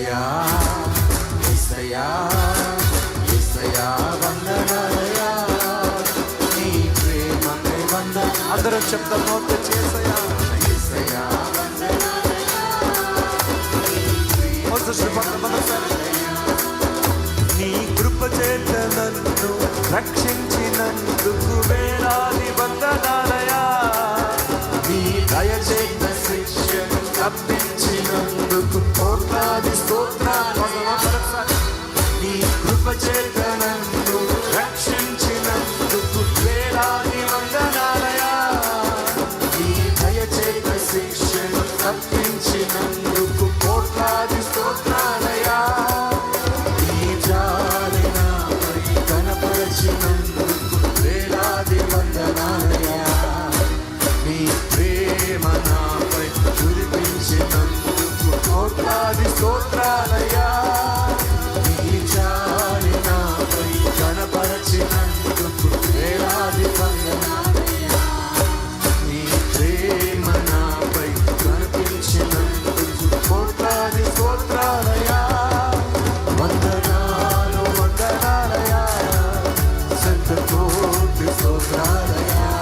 ఏసయ్యా ఏసయ్యా ఏసయ్యా వందనాలయా నీ ప్రేమకై వంద అందరం చెప్తాం నోట్ చేసయ్యా నీ కృప చేత నన్ను రక్షించినందుకు వేలాది వందనాలయా నీ దయచేత శిక్ష తప్పించినందుకు తప్పించినందుకు కోట్లాది స్తోత్రాలయా నీ జాలి నాపై కనపరచినందుకు వేలాది వందనాలయా నీ ప్రేమ నాపై కురిపించినందుకు కోట్లాది స్తోత్రాలయా The tot te sotrară ea